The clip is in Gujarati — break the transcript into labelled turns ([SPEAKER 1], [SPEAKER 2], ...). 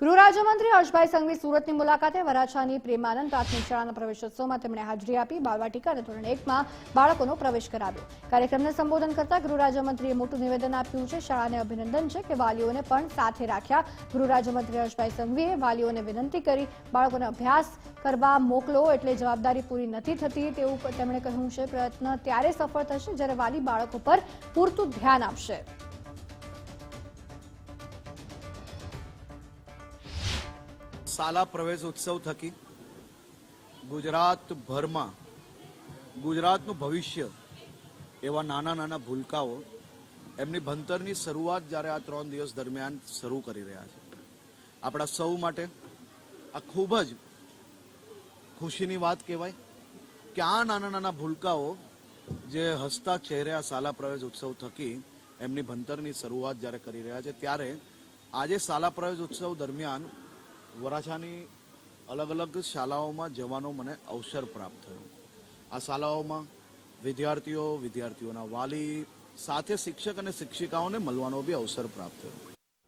[SPEAKER 1] ગૃહ રાજ્યમંત્રી હર્ષભાઈ સંઘવી સુરતની મુલાકાતે વરાછાની પ્રેમાનંદ પ્રાથમિક શાળાના પ્રવેશોત્સવમાં તેમણે હાજરી આપી બાળવાટિકા અને ધોરણ એકમાં બાળકોનો પ્રવેશ કરાવ્યો. કાર્યક્રમને સંબોધન કરતા ગૃહ રાજ્યમંત્રીએ મોટું નિવેદન આપ્યું છે. શાળાને અભિનંદન છે કે વાલીઓને પણ સાથે રાખ્યા. ગૃહ રાજ્યમંત્રી હર્ષભાઈ સંઘવીએ વાલીઓને વિનંતી કરી બાળકોને અભ્યાસ કરવા મોકલો એટલે જવાબદારી પૂરી નથી થતી તેવું તેમણે કહ્યું છે. પ્રયત્ન ત્યારે સફળ થશે જ્યારે વાલી બાળકો પર પૂરતું ધ્યાન આપશે.
[SPEAKER 2] શાલા પ્રવેશ ઉત્સવ થકી ગુજરાતભરમાં ગુજરાતનું ભવિષ્ય એવા નાના નાના ભૂલકાઓ એમની ભણતરની શરૂઆત જ્યારે આ ત્રણ દિવસ દરમિયાન શરૂ કરી રહ્યા છે. આપણા સૌ માટે આ ખૂબ જ ખુશીની વાત કહેવાય કે આ નાના નાના ભૂલકાઓ જે હસતા ચહેરે આ શાલા પ્રવેશ ઉત્સવ થકી એમની ભણતરની શરૂઆત જ્યારે કરી રહ્યા છે, ત્યારે આજે શાલા પ્રવેશ ઉત્સવ દરમિયાન વરાછાની અલગ અલગ શાળાઓમાં જવાનો મને અવસર પ્રાપ્ત થયો. આ શાળાઓમાં વિદ્યાર્થીઓ, વિદ્યાર્થીઓના વાલી, સાથે શિક્ષક અને શિક્ષિકાઓને મળવાનો બી અવસર પ્રાપ્ત થયો.